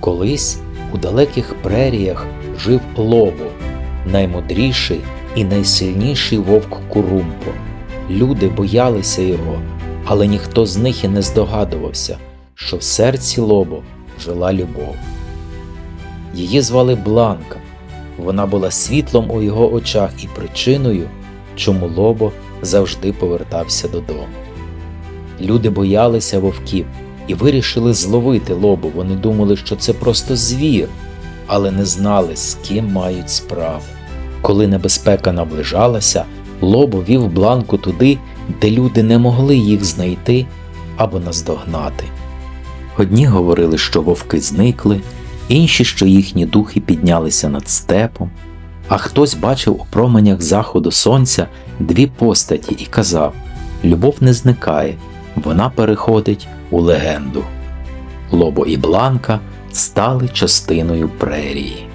Колись у далеких преріях жив Лобо, наймудріший і найсильніший вовк Курумпо. Люди боялися його, але ніхто з них і не здогадувався, що в серці Лобо жила любов. Її звали Бланка. Вона була світлом у його очах і причиною, чому Лобо завжди повертався додому. Люди боялися вовків і вирішили зловити лобу. Вони думали, що це просто звір, але не знали, з ким мають справу. Коли небезпека наближалася, лобо вів бланку туди, де люди не могли їх знайти або наздогнати. Одні говорили, що вовки зникли, інші, що їхні духи піднялися над степом, а хтось бачив у променях заходу сонця дві постаті і казав: Любов не зникає, вона переходить у легенду. Лобо і Бланка стали частиною прерії.